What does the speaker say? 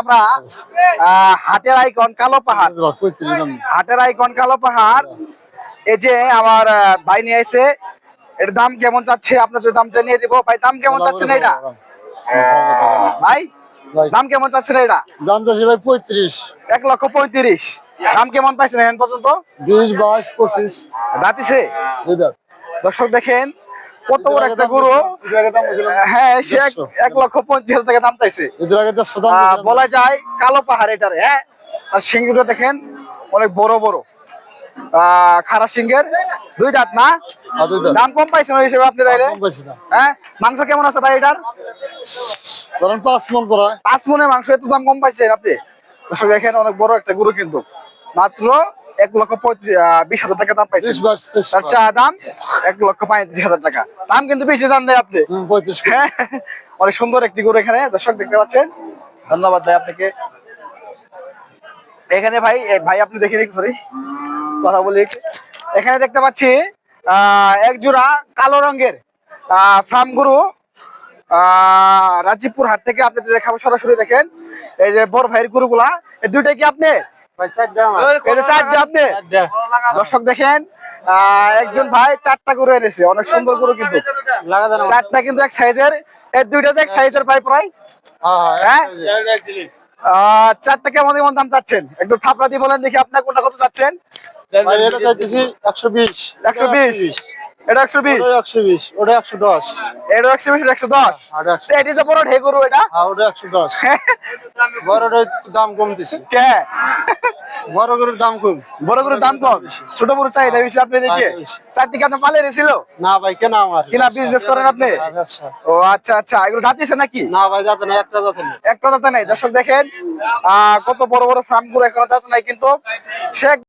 আমরা হাটের আইকন কালো পাহাড়। হাটের আইকন কালো পাহাড়। এই যে আমার ভাই নিয়ে এসে এর দাম কেমন চাচ্ছে আপনাদের দাম জানিয়ে দিব। ভাই দাম কেমন চাচ্ছেন এটা? ভাই দাম কেমন চাচ্ছেন এটা? দাম চাচ্ছি ভাই পঁয়ত্রিশ। এক লক্ষ পঁয়ত্রিশ। দাম কেমন পাইছেন এখন পর্যন্ত? বিশ বাইশ পঁচিশ। রাতিছে? দর্শক দেখেন কত বড় একটা গরু? হ্যাঁ সে এক- লক্ষ পঞ্চাশ টাকা দাম চাইছে। এদের আগে দেড়শো দাম আহ, বলছিলাম। বলা যায় কালো পাহাড় এটারে হ্যাঁ? আর দেখেন অনেক বড় বড়। খারা সিংহের দুই দাঁত না? দুই দাম। কম পাইছেন ওই হিসেবে আপনি তাইলে। হ্যাঁ? মাংস কেমন আছে ভাই এটার? ধরেন পাঁচ মন পাঁচ মনে মাংস এত দাম কম পাইছেন আপনি? দেখেন অনেক বড় একটা গরু কিন্তু। মাত্র এক লক্ষ পঁয়ত্রিশ বিশ হাজার টাকা দাম পাইছেন তেইশ তার চা দাম এক লক্ষ পঁয়ত্রিশ হাজার টাকা। দাম কিন্তু বেশি জান দেয় আপনি। হ্যাঁ, অনেক সুন্দর একটি গরু এখানে দর্শক দেখতে পাচ্ছেন। ধন্যবাদ ভাই আপনাকে। এখানে ভাই ভাই আপনি দেখে নিন সরি কথা বলি এখানে দেখতে পাচ্ছি আহ, এক জোড়া কালো রঙের ফার্ম গরু আহ, রাজীবপুর হাট থেকে আপনি দেখাবো সরাসরি দেখেন। এই যে বড় ভাইয়ের গরুগুলা এই দুইটা কি আপনি? দর্শক দেখেন একজন ভাই চারটা গরু এনেছে অনেক সুন্দর গরু কিন্তু। চারটা কিন্তু এক সাইজের এই দুইটা যে এক সাইজের ভাই প্রায়। হ্যাঁ, হ্যাঁ? হ্যাঁ। চারটা কেমন কেমন দাম চাচ্ছেন? একটু থাপড়া দিয়ে বলেন দেখি আপনার কোনটা কত চাচ্ছেন? একশো বিশ। একশো বিশ। এটা ওটা ওটা যে বড় এটা হ্যাঁ ওটা দাম কম দিছি কে? বড় গরুর দাম কম। বড় গরুর দাম কম? ছোট গরু চাহিদা বেশি আপনি দেখে। চারটি কি পালে না ভাই কেন আমার। কিনা বিজনেস করেন আপনি? ও আচ্ছা আচ্ছা। এগুলো নাকি? না ভাই না একটা না একটা নাই। দর্শক দেখেন আহ কত বড় বড় ফার্মগুলো এখন দাঁত নাই কিন্তু। সে